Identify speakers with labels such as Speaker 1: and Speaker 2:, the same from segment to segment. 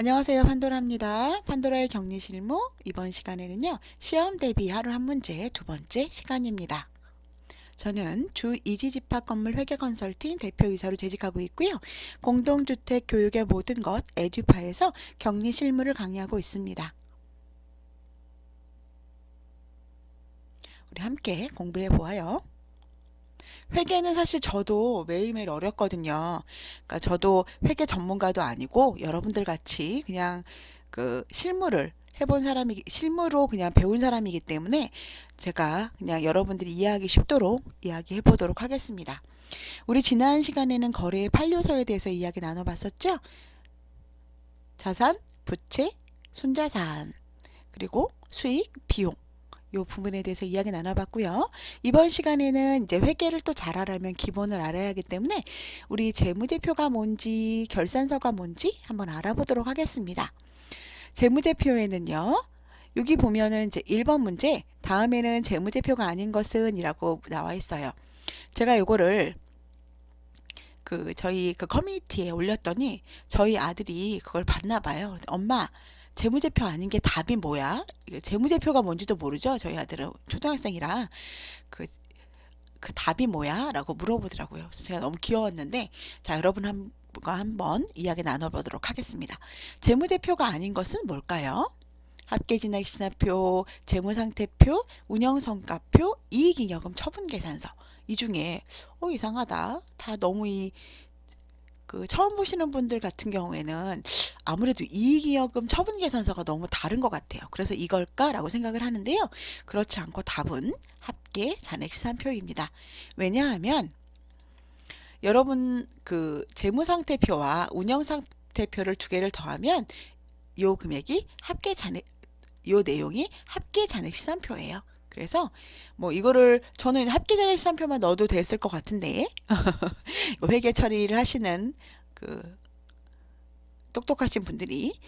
Speaker 1: 안녕하세요. 판도라입니다. 판도라의 격리 실무 이번 시간에는요. 시험 대비 하루 한 문제 두 번째 시간입니다. 저는 주 이지집합 건물 회계 컨설팅 대표이사로 재직하고 있고요. 공동주택 교육의 모든 것 에듀파에서 격리 실무를 강의하고 있습니다. 우리 함께 공부해 보아요. 회계는 사실 저도 매일매일 어렵거든요. 그러니까 저도 회계 전문가도 아니고 여러분들 같이 그냥 그 실무를 해본 사람이 실무로 그냥 배운 사람이기 때문에 제가 그냥 여러분들이 이해하기 쉽도록 이야기해 보도록 하겠습니다. 우리 지난 시간에는 거래의 판료서에 대해서 이야기 나눠봤었죠? 자산, 부채, 순자산, 그리고 수익, 비용. 요 부분에 대해서 이야기 나눠봤고요. 이번 시간에는 이제 회계를 또잘 알아면 기본을 알아야 하기 때문에 우리 재무제표가 뭔지 결산서가 뭔지 한번 알아보도록 하겠습니다. 재무제표에는요. 여기 보면은 이제 1번 문제 다음에는 재무제표가 아닌 것은 이라고 나와 있어요. 제가 요거를 그 저희 그 커뮤니티에 올렸더니 저희 아들이 그걸 봤나 봐요. 엄마 재무제표 아닌 게 답이 뭐야? 재무제표가 뭔지도 모르죠. 저희 아들은 초등학생이라 그, 그 답이 뭐야? 라고 물어보더라고요. 그래서 제가 너무 귀여웠는데 자 여러분 한, 과 한번 이야기 나눠보도록 하겠습니다. 재무제표가 아닌 것은 뭘까요? 합계진액시나표, 재무상태표, 운영성과표, 이익잉여금 처분계산서 이 중에 어 이상하다. 다 너무 이 그 처음 보시는 분들 같은 경우에는 아무래도 이익이익금 처분 계산서가 너무 다른 것 같아요. 그래서 이걸까라고 생각을 하는데요. 그렇지 않고 답은 합계 잔액 시산표입니다. 왜냐하면 여러분 그 재무상태표와 운영상태표를 두 개를 더하면 요 금액이 합계 잔액 요 내용이 합계 잔액 시산표예요. 그래서 뭐 이거를 저는 합계 잔액 시산표만 넣어도 됐을 것 같은데 회계 처리를 하시는 그 똑똑하신 분들이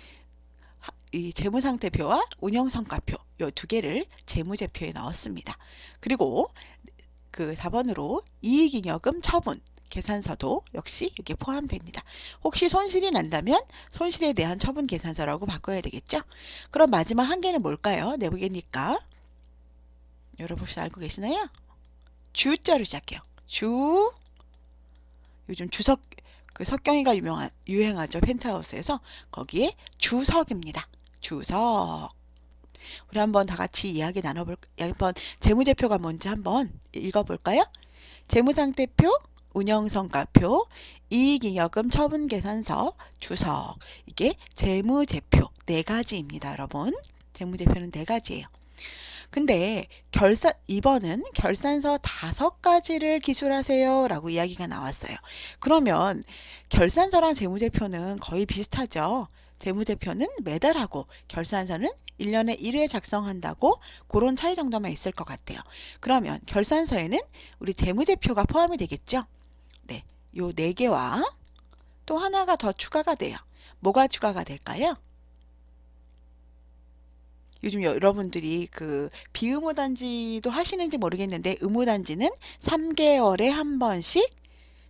Speaker 1: 이 재무상태표와 운영성과표 요 두 개를 재무제표에 넣었습니다. 그리고 그 4번으로 이익잉여금 처분 계산서도 역시 여기에 포함됩니다. 혹시 손실이 난다면 손실에 대한 처분 계산서라고 바꿔야 되겠죠? 그럼 마지막 한 개는 뭘까요? 내보겠니까 여러분 혹시 알고 계시나요? 주자로 시작해요. 주 요즘 주석 그 석경이가 유명한 유행하죠 펜트하우스에서 거기에 주석입니다. 주석. 우리 한번 다 같이 이야기 나눠볼 한번 재무제표가 뭔지 한번 읽어볼까요? 재무상태표, 운영성과표, 이익잉여금 처분계산서, 주석 이게 재무제표 네 가지입니다, 여러분. 재무제표는 네 가지예요. 근데 결산 2번은 결산서 다섯 가지를 기술하세요 라고 이야기가 나왔어요. 그러면 결산서랑 재무제표는 거의 비슷하죠. 재무제표는 매달 하고 결산서는 1년에 1회 작성한다고 그런 차이 정도만 있을 것 같아요. 그러면 결산서에는 우리 재무제표가 포함이 되겠죠. 네. 요 네 개와 또 하나가 더 추가가 돼요. 뭐가 추가가 될까요? 요즘 여러분들이 그 비의무 단지도 하시는지 모르겠는데 의무 단지는 3개월에 한 번씩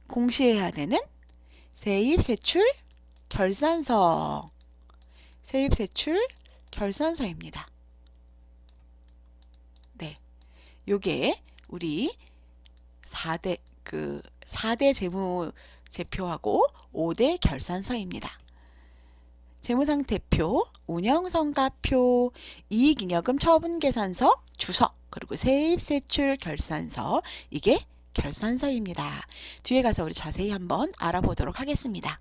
Speaker 1: 공시해야 되는 세입 세출 결산서 세입 세출 결산서입니다. 네. 요게 우리 4대 그 4대 재무 제표하고 5대 결산서입니다. 재무상태표, 운영성과표, 이익잉여금 처분계산서, 주석, 그리고 세입세출 결산서 이게 결산서입니다. 뒤에 가서 우리 자세히 한번 알아보도록 하겠습니다.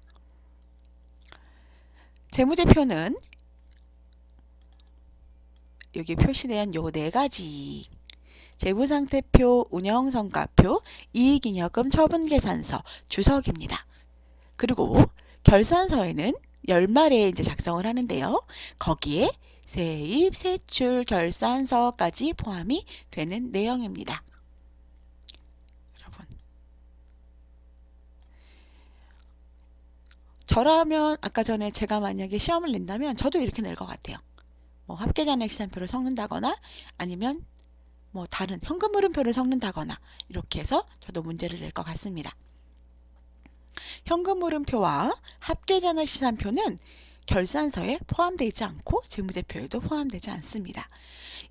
Speaker 1: 재무제표는 여기 표시된 요 네 가지 재무상태표, 운영성과표, 이익잉여금 처분계산서, 주석입니다. 그리고 결산서에는 열말에 이제 작성을 하는데요. 거기에 세입, 세출, 결산서까지 포함이 되는 내용입니다. 여러분. 저라면 아까 전에 제가 만약에 시험을 낸다면 저도 이렇게 낼 것 같아요. 뭐 합계잔액 시산표를 섞는다거나 아니면 뭐 다른 현금 흐름표를 섞는다거나 이렇게 해서 저도 문제를 낼 것 같습니다. 현금 흐름표와 합계잔액 시산표는 결산서에 포함되지 않고 재무제표에도 포함되지 않습니다.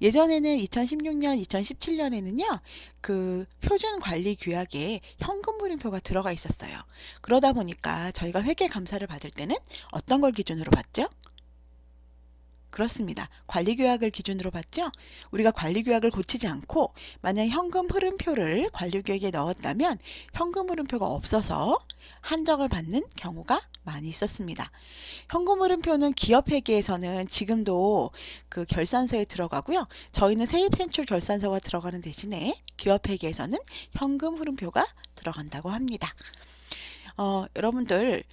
Speaker 1: 예전에는 2016년, 2017년에는요, 그 표준 관리 규약에 현금 물음표가 들어가 있었어요. 그러다 보니까 저희가 회계 감사를 받을 때는 어떤 걸 기준으로 봤죠? 그렇습니다. 관리 규약을 기준으로 봤죠? 우리가 관리 규약을 고치지 않고 만약 현금 흐름표를 관리 규약에 넣었다면 현금 흐름표가 없어서 한정을 받는 경우가 많이 있었습니다. 현금 흐름표는 기업 회계에서는 지금도 그 결산서에 들어가고요. 저희는 세입 sen출 결산서가 들어가는 대신에 기업 회계에서는 현금 흐름표가 들어간다고 합니다. 어, 여러분들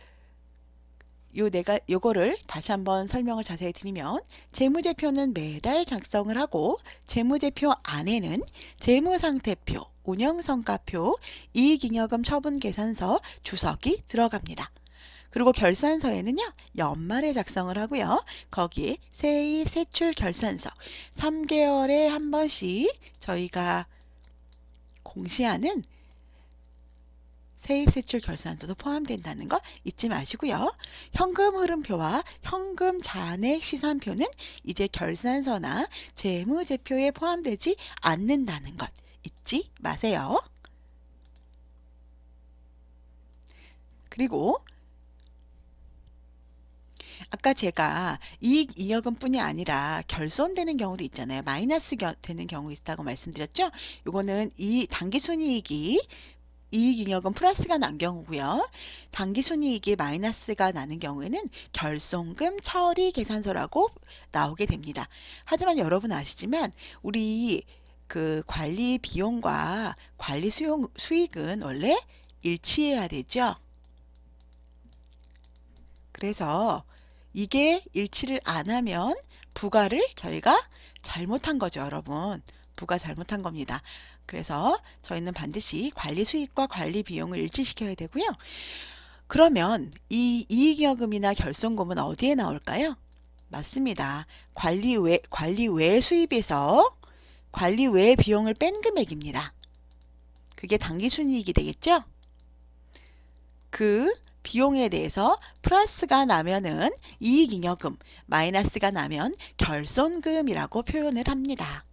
Speaker 1: 요 내가 요거를 다시 한번 설명을 자세히 드리면 재무제표는 매달 작성을 하고 재무제표 안에는 재무상태표, 운영성과표, 이익잉여금 처분계산서, 주석이 들어갑니다. 그리고 결산서에는요, 연말에 작성을 하고요. 거기에 세입, 세출 결산서 3개월에 한 번씩 저희가 공시하는 세입 세출 결산서도 포함된다는 거 잊지 마시고요. 현금 흐름표와 현금 잔액 시산표는 이제 결산서나 재무제표에 포함되지 않는다는 것 잊지 마세요. 그리고 아까 제가 이익 잉여금 뿐이 아니라 결손되는 경우도 있잖아요. 마이너스 겨- 되는 경우 있다고 말씀드렸죠. 요거는 이 당기순이익이 이익잉여금 플러스가 난 경우고요. 당기순이익이 마이너스가 나는 경우에는 결손금 처리 계산서라고 나오게 됩니다. 하지만 여러분 아시지만 우리 그 관리 비용과 관리 수용 수익은 원래 일치해야 되죠. 그래서 이게 일치를 안 하면 부가를 저희가 잘못한 거죠, 여러분. 부가 잘못한 겁니다. 그래서 저희는 반드시 관리 수익과 관리 비용을 일치시켜야 되고요. 그러면 이 이익여금이나 결손금은 어디에 나올까요? 맞습니다. 관리 외 관리 외 수입에서 관리 외 비용을 뺀 금액입니다. 그게 당기순이익이 되겠죠? 그 비용에 대해서 플러스가 나면은 이익잉여금, 마이너스가 나면 결손금이라고 표현을 합니다.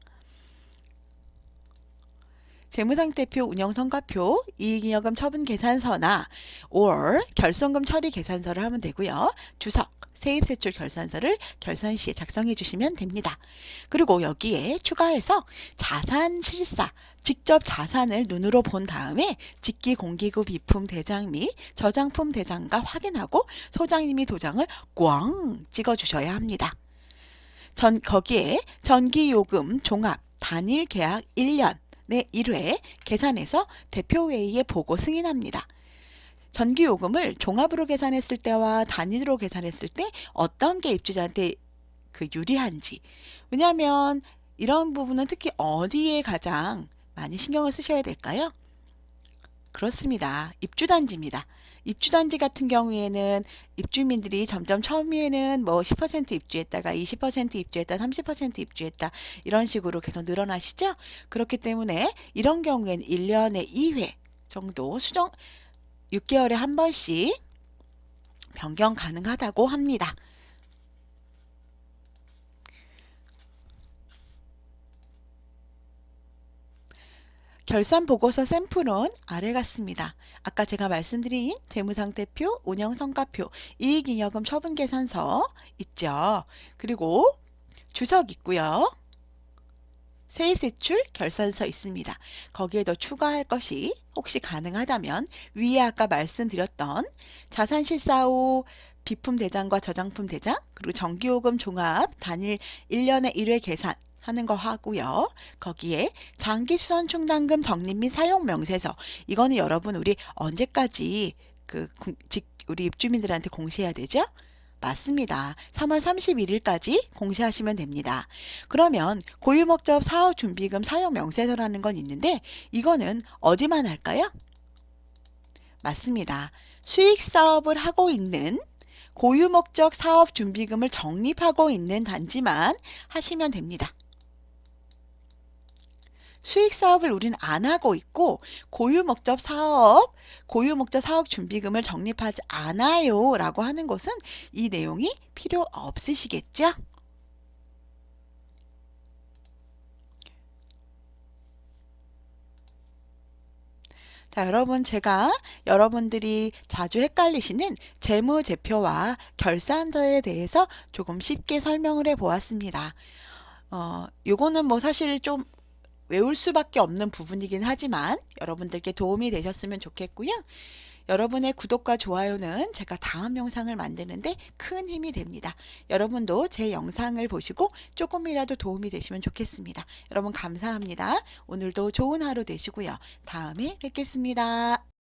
Speaker 1: 재무상태표, 운영성과표, 이익잉여금 처분 계산서나 or 결손금 처리 계산서를 하면 되고요. 주석, 세입세출 결산서를 결산 시에 작성해 주시면 됩니다. 그리고 여기에 추가해서 자산 실사, 직접 자산을 눈으로 본 다음에 직기 공기구 비품 대장 및 저장품 대장과 확인하고 소장님이 도장을 꽝 찍어 주셔야 합니다. 전 거기에 전기요금 종합 단일 계약 1년 내 1회 계산해서 대표회의에 보고 승인합니다. 전기요금을 종합으로 계산했을 때와 단위로 계산했을 때 어떤 게 입주자한테 그 유리한지. 왜냐하면 이런 부분은 특히 어디에 가장 많이 신경을 쓰셔야 될까요? 그렇습니다. 입주단지입니다. 입주단지 같은 경우에는 입주민들이 점점 처음에는 뭐 10% 입주했다가 20% 입주했다, 30% 입주했다 이런 식으로 계속 늘어나시죠? 그렇기 때문에 이런 경우에는 1년에 2회 정도 수정 6개월에 한 번씩 변경 가능하다고 합니다. 결산 보고서 샘플은 아래 같습니다. 아까 제가 말씀드린 재무상태표, 운영성과표, 이익잉여금 처분계산서 있죠. 그리고 주석 있고요. 세입세출 결산서 있습니다. 거기에 더 추가할 것이 혹시 가능하다면 위에 아까 말씀드렸던 자산실사 후 비품 대장과 저장품 대장 그리고 전기요금 종합 단일 1년에 1회 계산 하는 거 하고요. 거기에 장기 수선 충당금 적립 및 사용 명세서 이거는 여러분 우리 언제까지 그 우리 입주민들한테 공시해야 되죠? 맞습니다. 3월 31일까지 공시하시면 됩니다. 그러면 고유목적 사업 준비금 사용 명세서라는 건 있는데 이거는 어디만 할까요? 맞습니다. 수익 사업을 하고 있는 고유목적 사업 준비금을 적립하고 있는 단지만 하시면 됩니다. 수익 사업을 우리는 안 하고 있고 고유 목적 사업, 고유 목적 사업 준비금을 적립하지 않아요라고 하는 것은 이 내용이 필요 없으시겠죠? 자, 여러분, 제가 여러분들이 자주 헷갈리시는 재무제표와 결산서에 대해서 조금 쉽게 설명을 해 보았습니다. 어, 요거는 뭐 사실 좀 외울 수밖에 없는 부분이긴 하지만 여러분들께 도움이 되셨으면 좋겠고요. 여러분의 구독과 좋아요는 제가 다음 영상을 만드는데 큰 힘이 됩니다. 여러분도 제 영상을 보시고 조금이라도 도움이 되시면 좋겠습니다. 여러분 감사합니다. 오늘도 좋은 하루 되시고요. 다음에 뵙겠습니다.